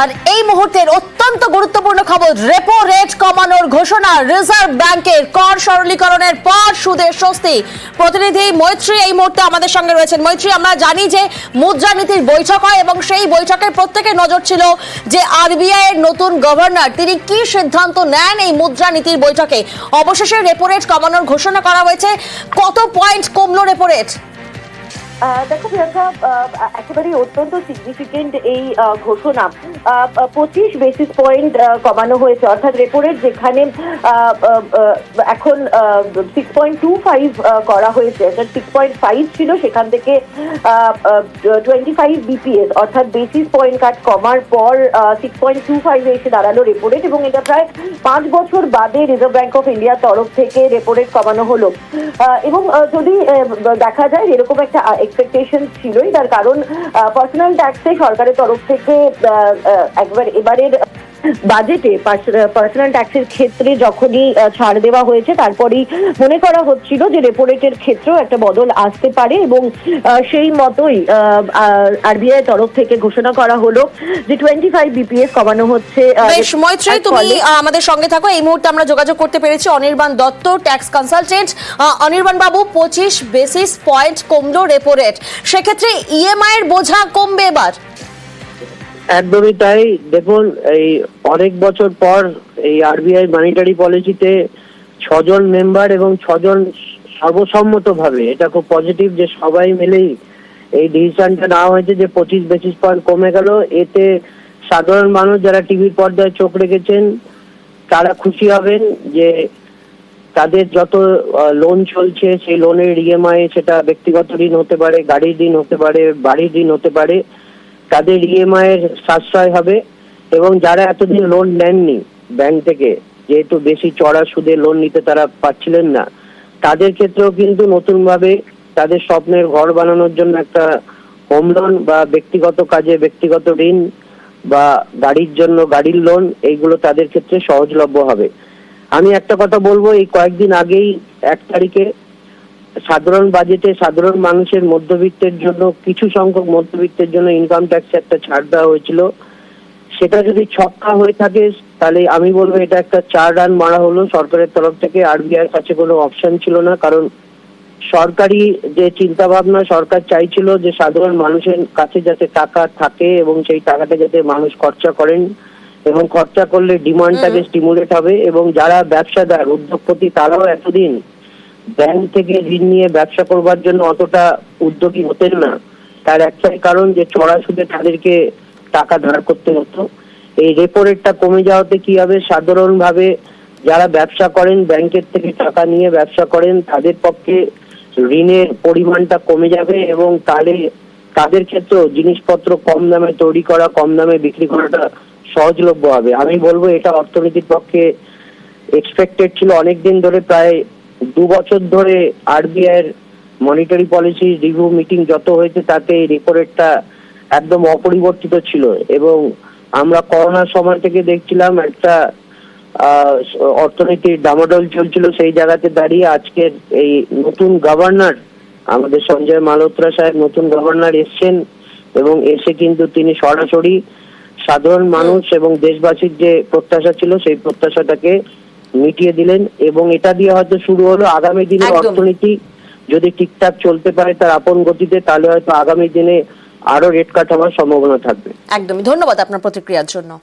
আর এই মুহূর্তের অত্যন্ত গুরুত্বপূর্ণ খবর রেপো রেট কমানোর ঘোষণা রিজার্ভ ব্যাংকের কর সরলীকরণের পর সুদের স্বস্তি। প্রতিনিধি মৈত্রী এই মুহূর্তে আমাদের সঙ্গে রয়েছেন। মৈত্রী, আমরা জানি যে মুদ্রানীতির বৈঠক হয় এবং সেই বৈঠকে প্রত্যেকের নজর ছিল যে আরবিআই এর নতুন গভর্নর তিনি কি সিদ্ধান্ত নেন এই মুদ্রানীতির বৈঠকে? অবশেষে রেপো রেট কমানোর ঘোষণা করা হয়েছে। কত পয়েন্ট কমলো রেপো রেট দেখো প্রিয়াঙ্কা একেবারেই অত্যন্ত সিগনিফিকেন্ট এই ঘোষণা। পঁচিশ বেসিস পয়েন্ট কমানো হয়েছে। অর্থাৎ রেপো রেট যেখানে এখন সিক্স পয়েন্ট টু ফাইভ করা হয়েছে। অর্থাৎ সিক্স পয়েন্ট ফাইভ ছিল সেখান থেকে টোয়েন্টি ফাইভ বিপিএস অর্থাৎ বেসিস পয়েন্ট কাট কমার পর সিক্স পয়েন্ট টু ফাইভ এসে দাঁড়াল রেপো রেট এবং এটা প্রায় পাঁচ বছর বাদে রিজার্ভ ব্যাংক অফ ইন্ডিয়ার তরফ থেকে রেপো রেট কমানো হলো। এবং যদি দেখা যায় এরকম একটা এক্সপেকটেশন ছিলই তার কারণ পার্সোনাল ট্যাক্সে সরকারের তরফ থেকে একবার এবারের বাজেটে পার্সোনাল ট্যাক্সের ক্ষেত্রে যখনই ছাড় দেওয়া হয়েছে তারপরেই মনে করা হচ্ছিল যে রেপো রেটের ক্ষেত্রেও একটা বদল আসতে পারে এবং সেই মতোই আরবিআই তরফ থেকে ঘোষণা করা হলো যে টোয়েন্টি ফাইভ বিপিএস কমানো হচ্ছে মৈত্রী তুমি আমাদের সঙ্গে থাকো। এই মুহূর্তে আমরা যোগাযোগ করতে পেরেছি অনির্বাণ দত্ত ট্যাক্স কনসালটেন্ট অনির্বাণ বাবু পঁচিশ বেসিস পয়েন্ট কমলো রেপো রেট, সেক্ষেত্রে ইএমআই এর বোঝা কমবে এবার। একদমই তাই। দেখুন, এই অনেক বছর পর এই আরবিআই মনিটারি পলিসিতে ছজন মেম্বার এবং ছজন সর্বসম্মতভাবে, এটা খুব পজিটিভ যে সবাই মিলেই এই ডিসিশনটা নেওয়া হয়েছে যে পঁচিশ বেসিস পয়েন্ট কমে গেল। এতে সাধারণ মানুষ যারা টিভির পর্দায় চোখ রেখেছেন, তারা খুশি হবেন যে তাদের যত লোন চলছে, সেই লোনের ইএমআই সেটা ব্যক্তিগত ঋণ হতে পারে, গাড়ির ঋণ হতে পারে, বাড়ির ঋণ হতে পারে, তাদের ইএমআই এর সাশ্রয় হবে এবং যারা এতদিন লোন নেননি ব্যাংক থেকে, যেহেতু বেশি চড়া সুদে লোন নিতে তারা পাচ্ছিলেন না, তাদের ক্ষেত্রেও কিন্তু নতুনভাবে তাদের স্বপ্নের ঘর বানানোর জন্য একটা হোম লোন বা ব্যক্তিগত কাজে ব্যক্তিগত ঋণ বা গাড়ির জন্য গাড়ির লোন এইগুলো তাদের ক্ষেত্রে সহজলভ্য হবে। আমি একটা কথা বলব, এই কয়েকদিন আগেই এক তারিখে সাধারণ বাজেটে সাধারণ মানুষের মধ্যবিত্তের জন্য, কিছু সংখ্যক মধ্যবিত্তের জন্য ইনকাম ট্যাক্সে একটা ছাড় দেওয়া হয়েছিল। সেটা যদি ছক্কা হয়ে থাকে, তাহলে আমি বলব এটা একটা চার রান মারা হলো। সরকারের তরফ থেকে আরবিআই কাছে কোনো অপশন ছিল না, কারণ সরকারি যে চিন্তা ভাবনা সরকার চাইছিল যে সাধারণ মানুষের কাছে যাতে টাকা থাকে এবং সেই টাকাটা যাতে মানুষ খরচা করেন। এবং খরচা করলে ডিমান্ডটাকে স্টিমুলেট হবে এবং যারা ব্যবসাদার উদ্যোগপতি তারাও এতদিন ব্যাংক থেকে ঋণ নিয়ে ব্যবসা করবার জন্য অতটা উদ্যোগী হতেন না। তার একটাই কারণ যে চড়া সুদে তাদেরকে টাকা ধার করতে হতো। এই রেপো রেটটা কমে যাওয়াতে কি হবে? সাধারণভাবে যারা ব্যবসা করেন ব্যাংকের থেকে টাকা নিয়ে ব্যবসা করেন তাদের পক্ষে ঋণের পরিমাণটা কমে যাবে এবং তাহলে তাদের ক্ষেত্রেও জিনিসপত্র কম দামে তৈরি করা কম দামে বিক্রি করাটা সহজলভ্য হবে। আমি বলব, এটা অর্থনীতির পক্ষে এক্সপেক্টেড ছিল অনেকদিন ধরে, প্রায় দু বছর ধরে আরবিআই এর মনিটারি পলিসি রিভিউ মিটিং যত হয়েছে, তাতে রেপো রেটটা একদম অপরিবর্তিত ছিল। এবং আমরা করোনার সময় থেকে দেখছিলাম, একটা অর্থনীতির ডামাডোল চলছিল সেই জায়গাতে দাঁড়িয়ে। আজকের এই নতুন গভর্নর আমাদের সঞ্জয় মালহোত্রা সাহেব নতুন গভর্নর এসছেন এবং এসে কিন্তু তিনি সরাসরি সাধারণ মানুষ এবং দেশবাসীর যে প্রত্যাশা ছিল সেই প্রত্যাশাটাকে মিটিয়ে দিলেন এবং এটা দিয়ে হয়তো শুরু হলো আগামী দিনে অর্থনীতি। যদি ঠিকঠাক চলতে পারে তার আপন গতিতে তাহলে হয়তো আগামী দিনে আরও রেট কাট হওয়ার সম্ভাবনা থাকবে। একদমই। ধন্যবাদ আপনার প্রতিক্রিয়ার জন্য।